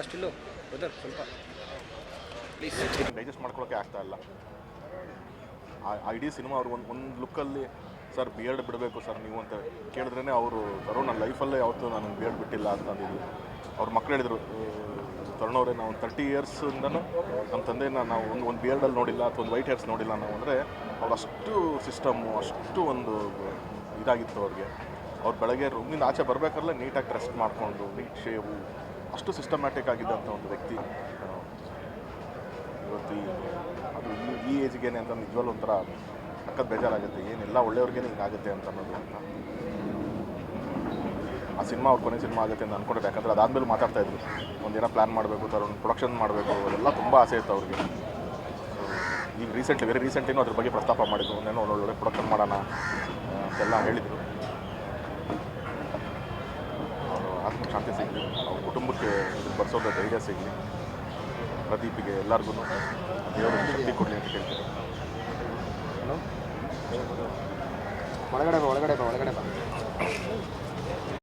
ಅಷ್ಟಿಲ್ಲು brother ಸ್ವಲ್ಪ. Please digest ಮಾಡ್ಕೊಳ್ಳೋಕೆ ಆಗ್ತಾ ಇಲ್ಲ. ಆ- ಇಡೀ ಸಿನಿಮಾ ಅವ್ರು ಒಂದು ಒಂದು ಲುಕ್ಕಲ್ಲಿ ಸರ್ ಬಿಯರ್ಡ್ ಬಿಡಬೇಕು, ಸರ್, ನೀವು ಅಂತ ಕೇಳಿದ್ರೇ ಅವರು ತರುಣ್ ನನ್ನ ಲೈಫಲ್ಲೇ ಯಾವತ್ತೂ ನಾನು ಬಿಯರ್ಡ್ ಬಿಟ್ಟಿಲ್ಲ ಅಂತ ಅಂದಿದ್ದು ಅವ್ರ ಮಕ್ಳು ಹೇಳಿದರು ತರುಣ್ ಅವರೇ ನಾವು ತರ್ಟಿ ಇಯರ್ಸಿಂದನೂ ನಮ್ಮ ತಂದೆನ ನಾವು ಒಂದು ಒಂದು ಬಿಯರ್ಡಲ್ಲಿ ನೋಡಿಲ್ಲ, ಅಥವಾ ಒಂದು ವೈಟ್ ಹೇರ್ಸ್ ನೋಡಿಲ್ಲ ನಾವು ಅಂದರೆ ಅವ್ರು ಅಷ್ಟು ಸಿಸ್ಟಮ್ಮು ಅಷ್ಟು ಒಂದು ಇದಾಗಿತ್ತು ಅವ್ರಿಗೆ. ಅವ್ರು ಬೆಳಗ್ಗೆ ರೂಮಿಂದ ಆಚೆ ಬರಬೇಕಲ್ಲ ನೀಟಾಗಿ ರೆಸ್ಟ್ ಮಾಡಿಕೊಂಡು ನೀಟ್ ಶೇವು ಅಷ್ಟು ಸಿಸ್ಟಮ್ಯಾಟಿಕ್ ಆಗಿದ್ದಂಥ ಒಂದು ವ್ಯಕ್ತಿ. ಇವತ್ತು ಅದು ಈ- ಏಜ್ಗೇನೆ ಅಂತ ನಿಜವಲ್ಲ ಒಂಥರ ಸಖತ್ ಬೇಜಾರಾಗುತ್ತೆ. ಏನೆಲ್ಲ, ಒಳ್ಳೆಯವ್ರಿಗೇನೆ ಹಿಂಗಾಗುತ್ತೆ ಅಂತ ಅನ್ನೋದು ಅಂತ. ಆ ಸಿನಿಮಾ ಅವ್ರ ಕೊನೆ ಸಿನಿಮಾ ಆಗುತ್ತೆ ಅಂತ ಅಂದ್ಕೊಂಡಿದ್ದೆ ಯಾಕಂದ್ರೆ ಅದಾದಮೇಲೆ ಮಾತಾಡ್ತಾ ಇದ್ರು. ಒಂದೇನೋ ಪ್ಲ್ಯಾನ್ ಮಾಡಬೇಕು ಥರ ಒಂದು ಪ್ರೊಡಕ್ಷನ್ ಮಾಡಬೇಕು, ಅದೆಲ್ಲ ತುಂಬ ಆಸೆ ಇತ್ತು ಅವ್ರಿಗೆ. ಈಗ ರೀಸೆಂಟ್ಲಿ ವೆರಿ ರೀಸೆಂಟ್ಲಿನೂ ಅದ್ರ ಬಗ್ಗೆ ಪ್ರಸ್ತಾಪ ಮಾಡಿದ್ರು. ಒಂದೇನೋ ಒಳ್ಳೊಳ್ಳೆ ಪ್ರೊಡಕ್ಷನ್ ಮಾಡೋಣ ಅಂತೆಲ್ಲ ಹೇಳಿದರು. ಅವರು ಆತ್ಮಶಾಂತಿ ಕುಟುಂಬಕ್ಕೆ ಬರ್ಸೋದ ಧೈರ್ಯ ಸಿಗಲಿ. ಪ್ರದೀಪಿಗೆ ಎಲ್ಲರಿಗೂ ದೇವರು ಶಕ್ತಿ ಕೊಡಲಿ ಅಂತ ಕೇಳ್ತೀನಿ. ಒಳಗಡೆ ಬಾ ಒಳಗಡೆ ಬಾ ಒಳಗಡೆ ಬಾ.